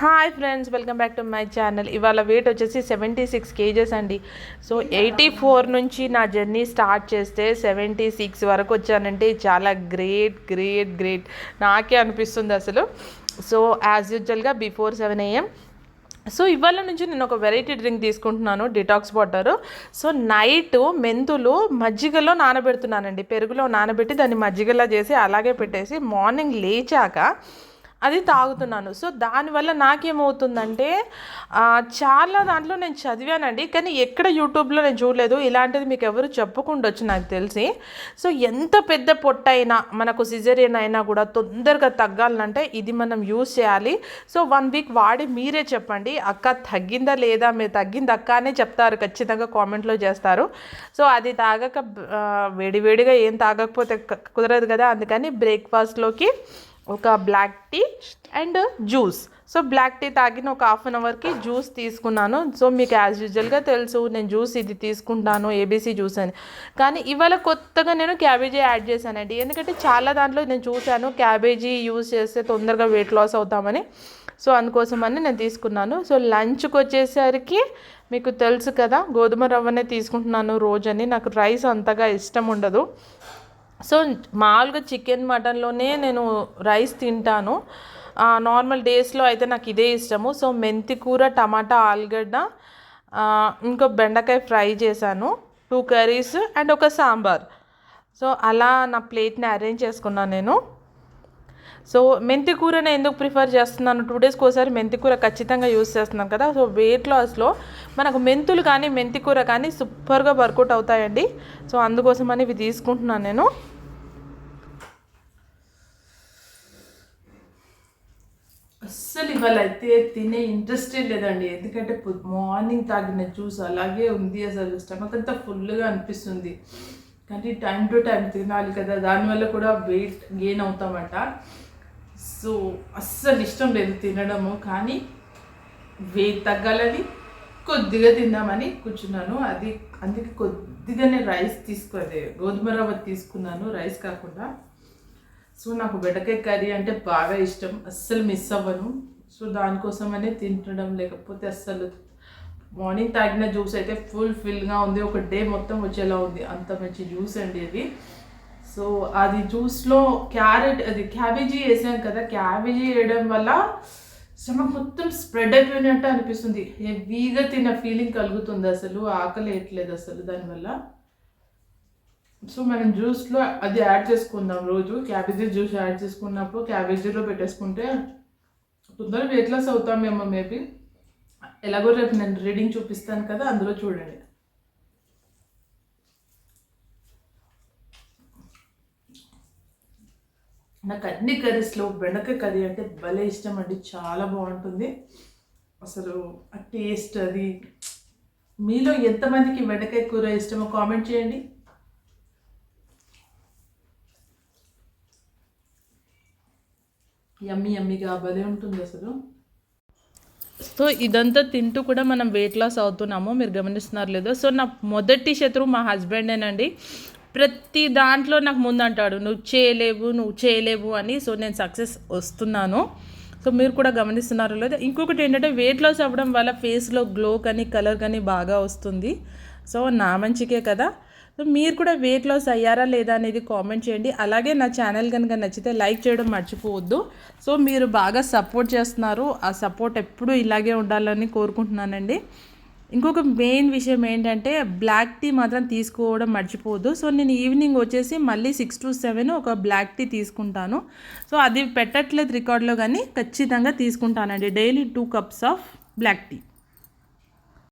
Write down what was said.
Hi friends welcome back to my channel. ఇవాళ weight వచ్చేసి seventy six kgs అండి. So eighty four నుంచి నా జర్నీ స్టార్ట్ చేస్తే సెవెంటీ సిక్స్ వరకు వచ్చానంటే చాలా గ్రేట్ గ్రేట్ గ్రేట్ నాకే అనిపిస్తుంది అసలు. సో యాజ్ యూజువల్గా బిఫోర్ సెవెన్ ఏఎం సో ఇవాళ నుంచి నేను ఒక వెరైటీ డ్రింక్ తీసుకుంటున్నాను డిటాక్స్ వాటర్ సో నైట్ మెంతులు మజ్జిగలో నానబెడుతున్నానండి. పెరుగులో నానబెట్టి దాన్ని మజ్జిగలా చేసి అలాగే పెట్టేసి మార్నింగ్ లేచాక అది తాగుతున్నాను. సో దానివల్ల నాకేమవుతుందంటే చాలా దాంట్లో నేను చదివానండి. కానీ ఎక్కడ యూట్యూబ్లో నేను చూడలేదు. ఇలాంటిది మీకు ఎవరు చెప్పకుండొచ్చు నాకు తెలిసి. సో ఎంత పెద్ద పొట్ట అయినా మనకు సిజరియన్ అయినా కూడా తొందరగా తగ్గాలంటే ఇది మనం యూజ్ చేయాలి. సో వన్ వీక్ వాడి మీరే చెప్పండి. అక్క తగ్గిందా లేదా? మీరు తగ్గింది అక్క అనే చెప్తారు. ఖచ్చితంగా కామెంట్లో చేస్తారు. సో అది తాగక వేడివేడిగా ఏం తాగకపోతే కుదరదు కదా? అందుకని బ్రేక్ఫాస్ట్లోకి ఒక black tea and juice so black tea తాగిన ఒక హాఫ్ అన్ అవర్కి జ్యూస్ తీసుకున్నాను. సో మీకు యాజ్ యూజువల్గా తెలుసు నేను జ్యూస్ ఇది తీసుకుంటాను ఏబీసీ జ్యూస్ అని. కానీ ఇవాళ కొత్తగా నేను క్యాబేజీ యాడ్ చేశానండి. ఎందుకంటే చాలా దాంట్లో నేను చూశాను క్యాబేజీ యూజ్ చేస్తే తొందరగా వెయిట్ లాస్ అవుతామని. సో అందుకోసమని నేను తీసుకున్నాను. సో లంచ్కి వచ్చేసరికి మీకు తెలుసు కదా గోధుమ రవ్వనే తీసుకుంటున్నాను రోజని నాకు రైస్ అంతగా ఇష్టం ఉండదు. సో మామూలుగా చికెన్ మటన్లోనే నేను రైస్ తింటాను. నార్మల్ డేస్లో అయితే నాకు ఇదే ఇష్టము. సో మెంతి కూర టమాటా ఆలుగడ్డ ఇంకో బెండకాయ ఫ్రై చేశాను. టూ కర్రీస్ అండ్ ఒక సాంబార్. సో అలా నా ప్లేట్ని అరేంజ్ చేసుకున్నాను నేను. సో మెంతి కూరనే ఎందుకు ప్రిఫర్ చేస్తున్నాను? టూ డేస్కి ఒకసారి మెంతి కూర ఖచ్చితంగా యూస్ చేస్తున్నాను కదా. సో వెయిట్ లాస్లో మనకు మెంతులు కానీ మెంతి కూర కానీ సూపర్గా వర్కౌట్ అవుతాయండి. సో అందుకోసమని ఇవి తీసుకుంటున్నాను నేను. అస్సలు ఇవాళ అయితే తినే ఇంట్రెస్టే లేదండి. ఎందుకంటే మార్నింగ్ తాగిన జ్యూస్ అలాగే ఉంది అసలు. స్టమక్ అంతా ఫుల్గా అనిపిస్తుంది. కానీ టైం టు టైం తినాలి కదా. దానివల్ల కూడా వెయిట్ గెయిన్ అవుతామట. సో అస్సలు ఇష్టం లేదు తినడము కానీ వెయిట్ తగ్గాలని కొద్దిగా తిందామని కూర్చున్నాను. అది అందుకే కొద్దిగానే రైస్ తీసుకునే అదే గోధుమ రవ్వ తీసుకున్నాను రైస్ కాకుండా. సో నాకు బెండకాయ కర్రీ అంటే బాగా ఇష్టం అస్సలు మిస్ అవ్వను. సో దానికోసమనే తింటడం లేకపోతే అస్సలు మార్నింగ్ తాగిన జ్యూస్ అయితే ఫుల్ ఫిల్గా ఉంది. ఒక డే మొత్తం వచ్చేలా ఉంది. అంత మంచి జ్యూస్ అండి అది సో అది జ్యూస్లో క్యారెట్ అది క్యాబేజీ వేసాం కదా క్యాబేజీ వేయడం వల్ల స్టమక్ మొత్తం స్ప్రెడ్ అయిపోయినట్టు అనిపిస్తుంది. హెవీగా తిన్న ఫీలింగ్ కలుగుతుంది అసలు ఆకలి వేయట్లేదు అసలు దానివల్ల. సో మనం జ్యూస్లో అది యాడ్ చేసుకుందాం రోజు. క్యాబేజీ జ్యూస్ యాడ్ చేసుకున్నప్పుడు క్యాబేజీలో పెట్టేసుకుంటే తొందరగా వెయిట్ లాస్ అవుతామేమో మేబీ. ఎలాగో రేపు నేను రీడింగ్ చూపిస్తాను కదా అందులో చూడండి. నాకు అన్ని కర్రీస్లో బెండకాయ కర్రీ అంటే భలే ఇష్టం అండి. చాలా బాగుంటుంది. అసలు ఆ టేస్ట్ అది. మీలో ఎంతమందికి బెండకాయ కూర ఇష్టమో కామెంట్ చేయండి. యమ్మి యమ్మిగా భలే ఉంటుంది అసలు. సో ఇదంతా తింటూ కూడా మనం వెయిట్ లాస్ అవుతున్నాము మీరు గమనిస్తున్నారు లేదో. సో నా మొదటి శత్రువు మా హస్బెండేనండి ప్రతి దాంట్లో నాకు ముందు అంటాడు నువ్వు చేయలేవు నువ్వు చేయలేవు అని. సో నేను సక్సెస్ వస్తున్నాను. సో మీరు కూడా గమనిస్తున్నారు లేదా? ఇంకొకటి ఏంటంటే వెయిట్ లాస్ అవ్వడం వల్ల ఫేస్లో గ్లో కానీ కలర్ కానీ బాగా వస్తుంది. సో నా మంచికే కదా. సో మీరు కూడా వెయిట్ లాస్ అయ్యారా లేదా అనేది కామెంట్ చేయండి. అలాగే నా ఛానల్ కనుక నచ్చితే లైక్ చేయడం మర్చిపోవద్దు. సో మీరు బాగా సపోర్ట్ చేస్తున్నారు. ఆ సపోర్ట్ ఎప్పుడూ ఇలాగే ఉండాలని కోరుకుంటున్నానండి. ఇంకొక మెయిన్ విషయం ఏంటంటే బ్లాక్ టీ మాత్రం తీసుకోవడం మర్చిపోవద్దు. సో నేను ఈవినింగ్ వచ్చేసి మళ్ళీ సిక్స్ టు సెవెన్ ఒక బ్లాక్ టీ తీసుకుంటాను. సో అది పెట్టట్లేదు రికార్డులో కానీ ఖచ్చితంగా తీసుకుంటానండి. Daily two cups of black tea